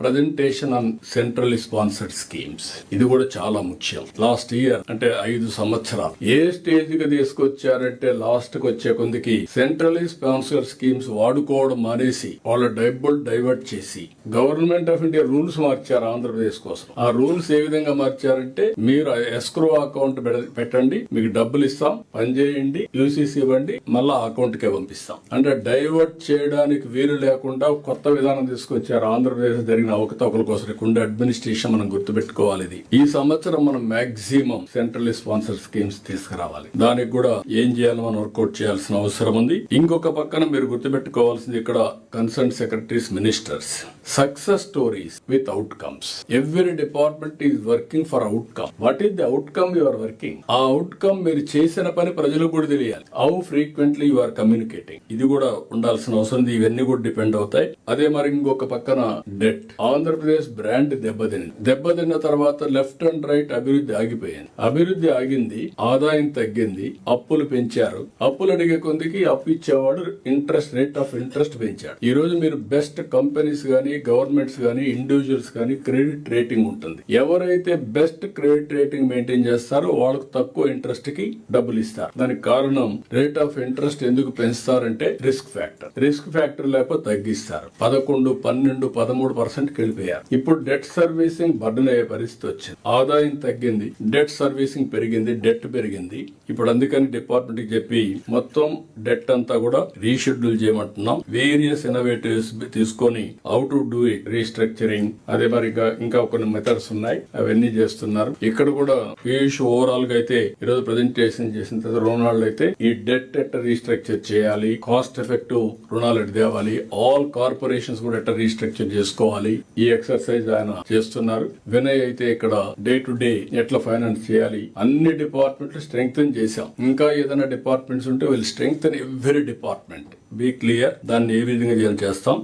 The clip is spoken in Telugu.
Presentation on central sponsored schemes ఇది కూడా చాలా ముఖ్యం. లాస్ట్ ఇయర్ అంటే ఐదు సంవత్సరాలు. ఏ స్టేజ్కి తీసుకొచ్చారంటే లాస్ట్కి వచ్చే కొందికి సెంట్రల్ స్పాన్సర్ స్కీమ్స్ వాడుకోవడం మానేసి వాళ్ళ డబ్బులు డైవర్ట్ చేసి గవర్నమెంట్ ఆఫ్ ఇండియా రూల్స్ మార్చారు ఆంధ్రప్రదేశ్ కోసం. ఆ రూల్స్ ఏ విధంగా మార్చారంటే మీరు ఎస్క్రో అకౌంట్ పెట్టండి మీకు డబ్బులు ఇస్తాం పని చేయండి యూసీసీ ఇవ్వండి మళ్ళా అకౌంట్ కే పంపిస్తాం. అంటే డైవర్ట్ చేయడానికి వీలు లేకుండా కొత్త విధానం తీసుకొచ్చారు ఆంధ్రప్రదేశ్ జరిగిన అవకతవకల కోసం ఇక్కడ అడ్మినిస్ట్రేషన్ మనం గుర్తుపెట్టుకోవాలి ఇది. ఈ సంవత్సరం మనం మాక్సిమం సెంట్రల్ స్పాన్సర్ స్కీమ్స్ తీసుకురావాలి. దానికి కూడా ఏం చేయాలో మనం వర్కౌట్ చేయాల్సిన అవసరం ఉంది. ఇంకొక పక్కన మీరు గుర్తుపెట్టుకోవాల్సింది ఇక్కడ concern secretaries ministers success stories with outcomes every department is working for outcome what is the outcome you are working ఆ అవుట్కమ్ మీరు చేసిన పని ప్రజలకు కూడా తెలియాలి. How frequently you are communicating ఇది కూడా ఉండాల్సిన అవసరం ఉంది. ఇవన్నీ కూడా డిపెండ్ అవుతాయి. అదే మరి ఇంకొక పక్కన డెట్ ఆంధ్రప్రదేశ్ బ్రాండ్ దెబ్బతింది దెబ్బతిన్న తర్వాత లెఫ్ట్ అండ్ రైట్ అభివృద్ధి ఆగిపోయింది అభివృద్ధి ఆగింది ఆదాయం తగ్గింది అప్పులు పెంచారు. అప్పులు అడిగే కొందికి అప్పు ఇచ్చేవాడు ఇంట్రెస్ట్ రేట్ ఆఫ్ ఇంట్రెస్ట్ పెంచాడు. ఈ రోజు మీరు బెస్ట్ కంపెనీస్ గానీ గవర్నమెంట్స్ గానీ ఇండివిజువల్స్ గానీ క్రెడిట్ రేటింగ్ ఉంటుంది. ఎవరైతే బెస్ట్ క్రెడిట్ రేటింగ్ మెయింటైన్ చేస్తారో వాళ్ళకు తక్కువ ఇంట్రెస్ట్కి డబ్బులు ఇస్తారు. దానికి కారణం రేట్ ఆఫ్ ఇంట్రెస్ట్ ఎందుకు పెంచుతారంటే రిస్క్ ఫ్యాక్టర్. రిస్క్ ఫ్యాక్టర్ లేకపోతే తగ్గిస్తారు. పదకొండు పన్నెండు పదమూడు పర్సెంట్ వెళ్ళిపోయారు. ఇప్పుడు డెట్ సర్వీసింగ్ బర్డన్ అయ్యే పరిస్థితి వచ్చింది. ఆదాయం తగ్గింది డెట్ సర్వీసింగ్ పెరిగింది డెట్ పెరిగింది. ఇప్పుడు అందుకని డిపార్ట్మెంట్కి చెప్పి మొత్తం డెట్ అంతా కూడా రీషెడ్యూల్ చేయమంటున్నాం. వేరియస్ ఇన్నోవేటివ్స్ తీసుకొని how to do it restructuring అదే మరి ఇంకా కొన్ని మెథడ్స్ ఉన్నాయి. అవన్నీ చేస్తున్నారు. ఇక్కడ కూడా పీయూష్ ఓవరాల్గా అయితే ఈరోజు ప్రజెంటేషన్ చేసిన తర్వాత రుణాలు అయితే ఈ డెట్ ఎట్ట రీస్ట్రక్చర్ చేయాలి కాస్ట్ ఎఫెక్టివ్ రుణాలు ఎట్ తేవాలి ఆల్ కార్పొరేషన్స్ కూడా ఎట్ట రీస్ట్రక్చర్ చేసుకోవాలి ఈ ఎక్సర్సైజ్ ఆయన చేస్తున్నారు. వినయ్ అయితే ఇక్కడ డే టు డే ఎట్లా ఫైనాన్స్ చేయాలి అన్ని డిపార్ట్మెంట్లు స్ట్రెంగ్తన్ చేశాం. ఇంకా ఏదైనా డిపార్ట్మెంట్స్ ఉంటే will strengthen every department be clear దాన్ని ఏ విధంగా చేయాలి చేస్తాం.